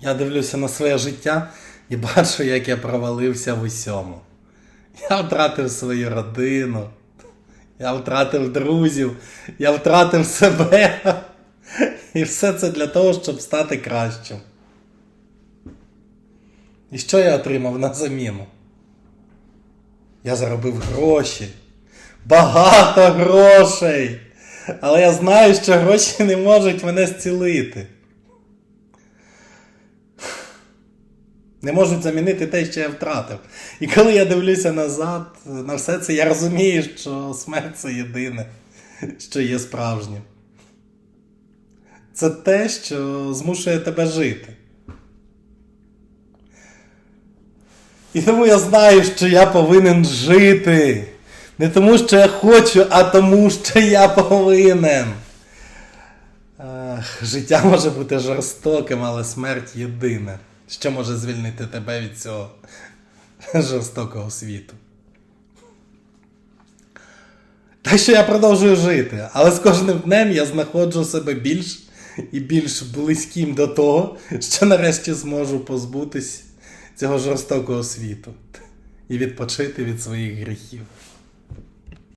Я дивлюся на своє життя і бачу, як я провалився в усьому. Я втратив свою родину, я втратив друзів, я втратив себе. І все це для того, щоб стати кращим. І що я отримав на заміну? Я заробив гроші. Багато грошей. Але я знаю, що гроші не можуть мене зцілити. Не можуть замінити те, що я втратив. І коли я дивлюся назад на все це, я розумію, що смерть це єдине, що є справжнім. Це те, що змушує тебе жити. І тому я знаю, що я повинен жити. Не тому, що я хочу, а тому, що я повинен. Ах, життя може бути жорстоким, але смерть єдине, що може звільнити тебе від цього жорстокого світу. Так що я продовжую жити, але з кожним днем я знаходжу себе більш і більш близьким до того, що нарешті зможу позбутись цього жорстокого світу і відпочити від своїх гріхів.